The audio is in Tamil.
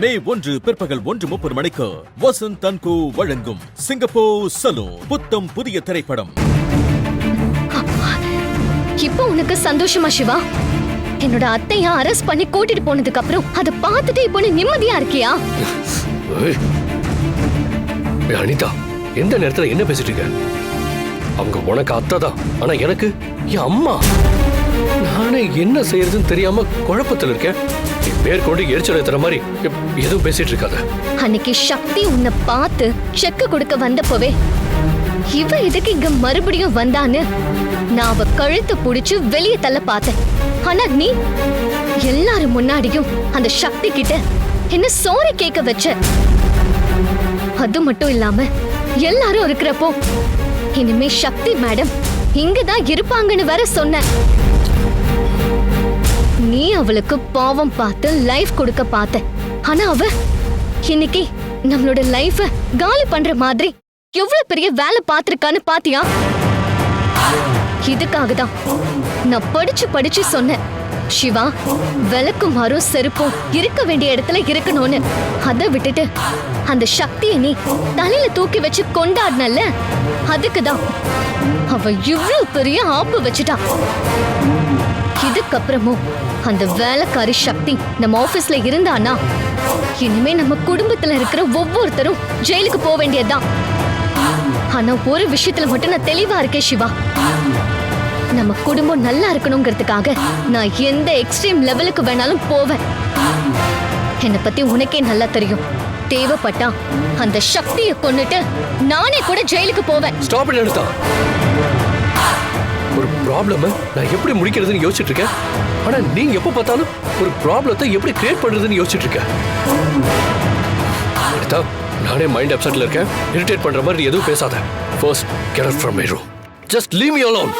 மே ஒன்று பிற்பகல் ஒன்று முப்பது மணிக்கு வசந்த் தன்கு வழங்கும் சிங்கப்பூர் சலூன் புத்தம் புதிய திரைப்படம். இப்போ உனக்கு சந்தோஷமா சிவா? என்னோட அத்தைய அரெஸ்ட் பண்ணி கூட்டிட்டு போனதுக்கு அப்புறம் அதை பார்த்துட்டு இப்போ நீ நிம்மதியா இருக்கியா? ஏய். அனிதா எந்த நேரத்துல என்ன பேசிட்டு இருக்க? அவங்க உனக்கு அத்தை தான் ஆனா எனக்கு என் அம்மா. நானே என்ன செய்யறதுன்னு தெரியாம குழப்பத்துல இருக்கேன். மேற்கொண்டு எரிச்சல் ஏத்துற மாதிரி எதுவும் பேசிட்டு இருக்காத. அன்னைக்கு சக்தி உன்னை பார்த்து செக்கு கொடுக்க வந்தப்பவே இவ எதுக்கு இங்க மறுபடியும் வந்தான்னு நான் அவ கழுத்து புடிச்சு வெளியே தள்ள பார்த்தேன். ஆனா நீ எல்லாரும் முன்னாடியும் அந்த சக்தி கிட்ட என்ன சோறு கேட்க வச்ச. அது மட்டும் இல்லாம எல்லாரும் இருக்கிறப்போ இனிமே சக்தி மேடம் இங்கதான் இருப்பாங்கன்னு வேற சொன்ன. நீ அவளுக்கு பாவம் பார்த்து லைஃப் கொடுக்க பார்த்த. ஆனா அவ இன்னைக்கு நம்மளோட லைஃப காலி பண்ற மாதிரி எவ்வளவு பெரிய வேலை பார்த்திருக்கான்னு பாத்தியா? இதுக்காக தான் நான் படிச்சு படிச்சு சொன்னேன். சிவா விளக்கும் மரம் செருப்பும் இருக்க வேண்டிய இடத்துல இருக்கணும்னு. அதை விட்டுட்டு அந்த சக்தியை நீ தலையில தூக்கி வச்சு கொண்டாடினல்ல? அதுக்கு தான் அவ இவ்வளவு பெரிய ஆப்பு வச்சுட்டா. இதுக்கப்புறமும் அந்த வேலைக்காரி சக்தி நம்ம ஆபீஸ்ல இருந்தானா? இனிமே நம்ம குடும்பத்துல இருக்கிற ஒவ்வொருத்தரும் ஜெயிலுக்கு போக வேண்டியதுதான். ஆனா ஒரு விஷயத்துல மட்டும் நான் தெளிவா இருக்கேன் சிவா. நம்ம குடும்பம் நல்லா இருக்கணுங்கிறதுக்காக நான் எந்த எக்ஸ்ட்ரீம் லெவலுக்கு வேணாலும் போவேன். என்னை பத்தி உனக்கே நல்லா தெரியும். தேவைப்பட்டா அந்த சக்தியை கொண்டுட்டு நானே கூட ஜெயிலுக்கு போவேன். ஸ்டாப் பண்ணி ஒரு ப்ராப்ளம் நான் எப்படி முடிக்கிறதுன்னு யோசிச்சுட்டு இருக்கேன். ஆனா நீ எப்ப பார்த்தாலும் ஒரு ப்ராப்ளத்தை எப்படி கிரியேட் பண்றதுன்னு யோசிச்சுட்டு இருக்க நானே மைண்ட் அப்செட்ல இருக்கேன். இரிட்டேட் பண்ற மாதிரி நீ எதுவும் பேசாத. First get out from my room just leave me alone